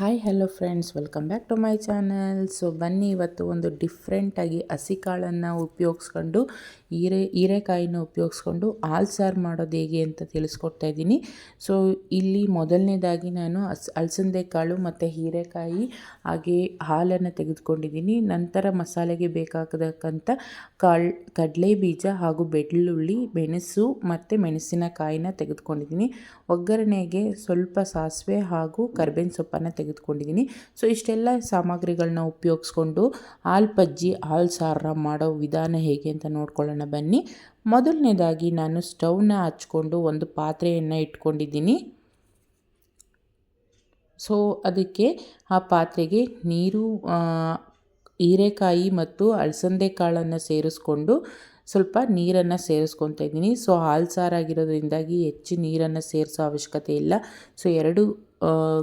Hi hello friends welcome back to my channel so ಬನ್ನಿ ಇವತ್ತು ಒಂದು ಡಿಫ್ರೆಂಟಾಗಿ ಹಸಿ ಕಾಳನ್ನು ಉಪಯೋಗಿಸ್ಕೊಂಡು ಹೀರೆ, ಹೀರೆಕಾಯಿನ ಉಪಯೋಗಿಸ್ಕೊಂಡು ಹಾಲು ಸಾರು ಮಾಡೋದು ಹೇಗೆ ಅಂತ ತಿಳಿಸ್ಕೊಡ್ತಾ ಇದ್ದೀನಿ. ಸೊ ಇಲ್ಲಿ ಮೊದಲನೇದಾಗಿ ನಾನು ಹಸ್ ಅಲಸಂದೆ ಕಾಳು ಮತ್ತು ಹೀರೆಕಾಯಿ ಹಾಗೆ ಹಾಲನ್ನು ತೆಗೆದುಕೊಂಡಿದ್ದೀನಿ. ನಂತರ ಮಸಾಲೆಗೆ ಬೇಕಾಗತಕ್ಕಂಥ ಕಾಳು ಕಡಲೆ ಬೀಜ ಹಾಗೂ ಬೆಳ್ಳುಳ್ಳಿ, ಮೆಣಸು ಮತ್ತು ಮೆಣಸಿನಕಾಯಿನ ತೆಗೆದುಕೊಂಡಿದ್ದೀನಿ. ಒಗ್ಗರಣೆಗೆ ಸ್ವಲ್ಪ ಸಾಸಿವೆ ಹಾಗೂ ಕರ್ಬೇವಿನ ಸೊಪ್ಪನ್ನು ತೆಗೆದುಕೊಂಡಿದ್ದೀನಿ. ಸೊ ಇಷ್ಟೆಲ್ಲ ಸಾಮಗ್ರಿಗಳನ್ನ ಉಪಯೋಗಿಸ್ಕೊಂಡು ಹಾಲು ಪಜ್ಜಿ, ಹಾಲು ಸಾರ ಮಾಡೋ ವಿಧಾನ ಹೇಗೆ ಅಂತ ನೋಡ್ಕೊಳ್ಳೋಣ. ಬನ್ನಿ. ಮೊದಲನೇದಾಗಿ ನಾನು ಸ್ಟವ್ನ ಹಚ್ಕೊಂಡು ಒಂದು ಪಾತ್ರೆಯನ್ನು ಇಟ್ಕೊಂಡಿದ್ದೀನಿ. ಸೊ, ಅದಕ್ಕೆ ಆ ಪಾತ್ರೆಗೆ ನೀರು ಹೀರೆಕಾಯಿ ಮತ್ತು ಅಲಸಂದೆ ಕಾಳನ್ನು ಸೇರಿಸ್ಕೊಂಡು ಸ್ವಲ್ಪ ನೀರನ್ನು ಸೇರಿಸ್ಕೊತಾ ಇದ್ದೀನಿ. ಸೊ, ಹಾಲು ಸಾರಾಗಿರೋದ್ರಿಂದಾಗಿ ಹೆಚ್ಚು ನೀರನ್ನು ಸೇರಿಸೋ ಅವಶ್ಯಕತೆ ಇಲ್ಲ. ಸೊ, ಎರಡು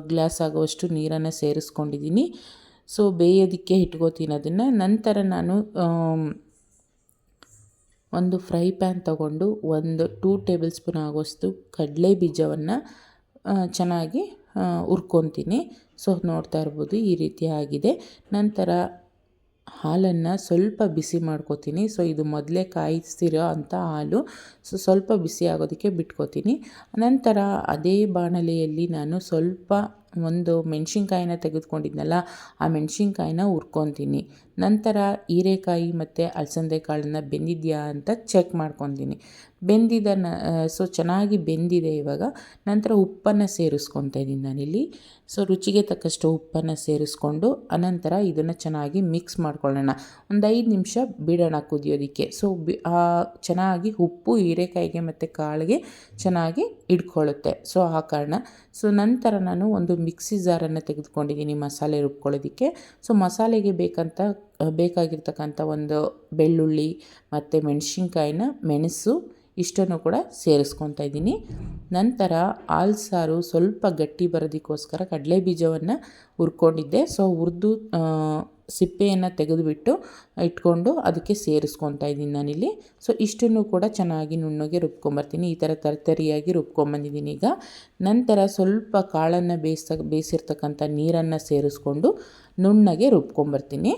ಗ್ಲಾಸ್ ಆಗುವಷ್ಟು ನೀರನ್ನು ಸೇರಿಸ್ಕೊಂಡಿದ್ದೀನಿ. ಸೊ, ಬೇಯೋದಕ್ಕೆ ಇಟ್ಕೋತೀನಿ ಅದನ್ನು ನಂತರ ನಾನು ಒಂದು ಫ್ರೈ ಪ್ಯಾನ್ ತಗೊಂಡು ಒಂದು ಟೂ ಟೇಬಲ್ ಸ್ಪೂನ್ ಆಗೋಷ್ಟು ಕಡಲೆ ಬೀಜವನ್ನು ಚೆನ್ನಾಗಿ ಹುರ್ಕೊತೀನಿ. ಸೊ, ನೋಡ್ತಾ ಇರ್ಬೋದು ಈ ರೀತಿ ಆಗಿದೆ. ನಂತರ ಹಾಲನ್ನು ಸ್ವಲ್ಪ ಬಿಸಿ ಮಾಡ್ಕೋತೀನಿ. ಸೊ, ಇದು ಮೊದಲೇ ಕಾಯಿಸ್ತಿರೋ ಅಂಥ ಹಾಲು. ಸೊ, ಸ್ವಲ್ಪ ಬಿಸಿ ಆಗೋದಕ್ಕೆ ಬಿಟ್ಕೋತೀನಿ. ನಂತರ ಅದೇ ಬಾಣಲೆಯಲ್ಲಿ ನಾನು ಸ್ವಲ್ಪ ಒಂದು ಮೆಣಸಿನ್ಕಾಯಿನ ತೆಗೆದುಕೊಂಡಿದ್ನಲ್ಲ, ಆ ಮೆಣಸಿನ್ಕಾಯಿನ ಹುರ್ಕೊತೀನಿ. ನಂತರ ಹೀರೆಕಾಯಿ ಮತ್ತು ಅಲಸಂದೆ ಕಾಳನ್ನು ಬೆಂದಿದೆಯಾ ಅಂತ ಚೆಕ್ ಮಾಡ್ಕೊತೀನಿ. ಬೆಂದಿದ ನ ಸೊ ಚೆನ್ನಾಗಿ ಬೆಂದಿದೆ ಇವಾಗ. ನಂತರ ಉಪ್ಪನ್ನು ಸೇರಿಸ್ಕೊತಾ ಇದ್ದೀನಿ ನಾನಿಲ್ಲಿ. ಸೊ ರುಚಿಗೆ ತಕ್ಕಷ್ಟು ಉಪ್ಪನ್ನು ಸೇರಿಸ್ಕೊಂಡು, ಅನಂತರ ಇದನ್ನು ಚೆನ್ನಾಗಿ ಮಿಕ್ಸ್ ಮಾಡ್ಕೊಳ್ಳೋಣ. ಒಂದು ಐದು ನಿಮಿಷ ಬಿಡೋಣ ಕುದಿಯೋದಕ್ಕೆ. ಸೊ ಬಿ ಚೆನ್ನಾಗಿ ಉಪ್ಪು ಹೀರೆಕಾಯಿಗೆ ಮತ್ತು ಕಾಳಿಗೆ ಚೆನ್ನಾಗಿ ಇಟ್ಕೊಳ್ಳುತ್ತೆ ಸೊ ಆ ಕಾರಣ. ಸೊ ನಂತರ ನಾನು ಒಂದು ಮಿಕ್ಸಿ ಜಾರನ್ನು ತೆಗೆದುಕೊಂಡಿದ್ದೀನಿ ಮಸಾಲೆ ರುಬ್ಕೊಳ್ಳೋದಕ್ಕೆ. ಸೊ ಮಸಾಲೆಗೆ ಬೇಕಂತ ಬೇಕಾಗಿರ್ತಕ್ಕಂಥ ಒಂದು ಬೆಳ್ಳುಳ್ಳಿ ಮತ್ತು ಮೆಣಸಿನ್ಕಾಯಿನ ಮೆಣಸು ಇಷ್ಟನ್ನು ಕೂಡ ಸೇರಿಸ್ಕೊತಾ ಇದ್ದೀನಿ. ನಂತರ ಹಾಲು ಸಾರು ಸ್ವಲ್ಪ ಗಟ್ಟಿ ಬರೋದಕ್ಕೋಸ್ಕರ ಕಡಲೆ ಬೀಜವನ್ನು ಹುರ್ಕೊಂಡಿದ್ದೆ. ಸೊ ಹುರಿದು ಸಿಪ್ಪೆಯನ್ನು ತೆಗೆದುಬಿಟ್ಟು ಇಟ್ಕೊಂಡು ಅದಕ್ಕೆ ಸೇರಿಸ್ಕೊತಾ ಇದ್ದೀನಿ ನಾನಿಲ್ಲಿ. ಸೊ ಇಷ್ಟನ್ನು ಕೂಡ ಚೆನ್ನಾಗಿ ನುಣ್ಣಗೆ ರುಬ್ಕೊಂಬರ್ತೀನಿ. ಈ ಥರ ತರತರಿಯಾಗಿ ರುಬ್ಕೊಂಬಂದಿದ್ದೀನಿ ಈಗ. ನಂತರ ಸ್ವಲ್ಪ ಕಾಳನ್ನು ಬೇಯಿಸ ಬೇಯಿಸಿರ್ತಕ್ಕಂಥ ನೀರನ್ನು ಸೇರಿಸ್ಕೊಂಡು ನುಣ್ಣಗೆ ರುಬ್ಕೊಂಬರ್ತೀನಿ.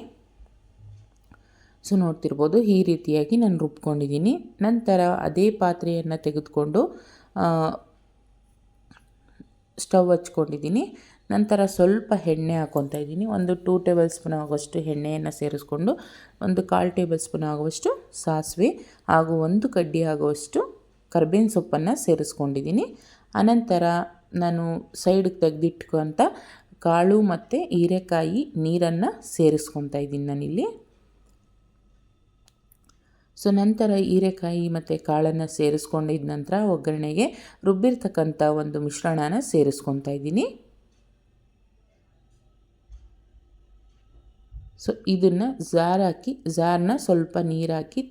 ಸೊ ನೋಡ್ತಿರ್ಬೋದು ಈ ರೀತಿಯಾಗಿ ನಾನು ರುಬ್ಕೊಂಡಿದ್ದೀನಿ. ನಂತರ ಅದೇ ಪಾತ್ರೆಯನ್ನು ತೆಗೆದುಕೊಂಡು ಸ್ಟವ್ ಹಚ್ಕೊಂಡಿದ್ದೀನಿ. ನಂತರ ಸ್ವಲ್ಪ ಎಣ್ಣೆ ಹಾಕ್ಕೊತಾ ಇದ್ದೀನಿ. ಒಂದು ಟೂ ಟೇಬಲ್ ಸ್ಪೂನ್ ಆಗುವಷ್ಟು ಎಣ್ಣೆಯನ್ನು ಸೇರಿಸ್ಕೊಂಡು, ಒಂದು ಕಾಲು ಟೇಬಲ್ ಸ್ಪೂನ್ ಆಗುವಷ್ಟು ಸಾಸಿವೆ ಹಾಗೂ ಒಂದು ಕಡ್ಡಿ ಆಗುವಷ್ಟು ಕರ್ಬೇವಿನ ಸೊಪ್ಪನ್ನು ಸೇರಿಸ್ಕೊಂಡಿದ್ದೀನಿ. ಅನಂತರ ನಾನು ಸೈಡಿಗೆ ತೆಗೆದಿಟ್ಕೊಂತ ಕಾಳು ಮತ್ತು ಹೀರೆಕಾಯಿ ನೀರನ್ನು ಸೇರಿಸ್ಕೊತಾ ಇದ್ದೀನಿ ನಾನಿಲ್ಲಿ. ಸೊ ನಂತರ ಹೀರೆಕಾಯಿ ಮತ್ತು ಕಾಳನ್ನು ಸೇರಿಸ್ಕೊಂಡಿದ ನಂತರ ಒಗ್ಗರಣೆಗೆ ರುಬ್ಬಿರ್ತಕ್ಕಂಥ ಒಂದು ಮಿಶ್ರಣನ ಸೇರಿಸ್ಕೊತಾ ಇದ್ದೀನಿ. ಸೊ ಇದನ್ನು ಝಾರ್ ಹಾಕಿ ಝಾರ್ನ ಸ್ವಲ್ಪ ನೀರು ಹಾಕಿ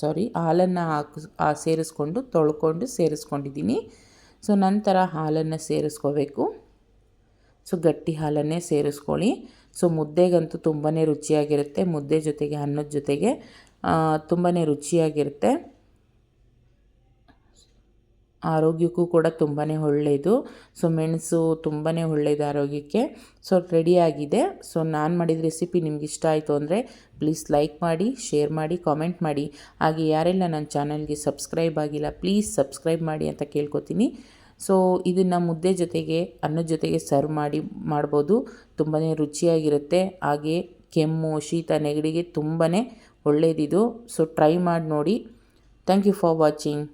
ಸಾರಿ ಹಾಲನ್ನು ಹಾಕಿ ಸೇರಿಸ್ಕೊಂಡು ತೊಳ್ಕೊಂಡು ಸೇರಿಸ್ಕೊಂಡಿದ್ದೀನಿ. ಸೊ ನಂತರ ಹಾಲನ್ನು ಸೇರಿಸ್ಕೋಬೇಕು. ಸೊ ಗಟ್ಟಿ ಹಾಲನ್ನೇ ಸೇರಿಸ್ಕೊಳ್ಳಿ. ಸೊ ಮುದ್ದೆಗಂತೂ ತುಂಬಾ ರುಚಿಯಾಗಿರುತ್ತೆ. ಮುದ್ದೆ ಜೊತೆಗೆ, ಅನ್ನದ ಜೊತೆಗೆ. ತುಂಬಾ ರುಚಿಯಾಗಿರುತ್ತೆ. ಆರೋಗ್ಯಕ್ಕೂ ಕೂಡ ತುಂಬಾ ಒಳ್ಳೆಯದು. ಸೊ ಮೆಣಸು ತುಂಬಾ ಒಳ್ಳೆಯದು ಆರೋಗ್ಯಕ್ಕೆ. ಸೊ ರೆಡಿಯಾಗಿದೆ ಸೊ ನಾನು ಮಾಡಿದ ರೆಸಿಪಿ ನಿಮ್ಗೆ ಇಷ್ಟ ಆಯಿತು ಅಂದರೆ ಪ್ಲೀಸ್ ಲೈಕ್ ಮಾಡಿ ಶೇರ್ ಮಾಡಿ ಕಾಮೆಂಟ್ ಮಾಡಿ. ಹಾಗೆ ಯಾರೆಲ್ಲ ನನ್ನ ಚಾನಲ್ಗೆ ಸಬ್ಸ್ಕ್ರೈಬ್ ಆಗಿಲ್ಲ ಪ್ಲೀಸ್ ಸಬ್ಸ್ಕ್ರೈಬ್ ಮಾಡಿ ಅಂತ ಕೇಳ್ಕೊತೀನಿ. ಸೊ ಇದನ್ನು ಮುದ್ದೆ ಜೊತೆಗೆ, ಅನ್ನದ ಜೊತೆಗೆ ಸರ್ವ್ ಮಾಡಿ, ಮಾಡ್ಬೋದು. ತುಂಬಾ ರುಚಿಯಾಗಿರುತ್ತೆ. ಹಾಗೆ ಕೆಮ್ಮು, ಶೀತ, ನೆಗಡಿಗೆ ತುಂಬಾ ಒಳ್ಳೆಯದಿದು ಸೊ ಟ್ರೈ ಮಾಡಿ ನೋಡಿ. Thank you for watching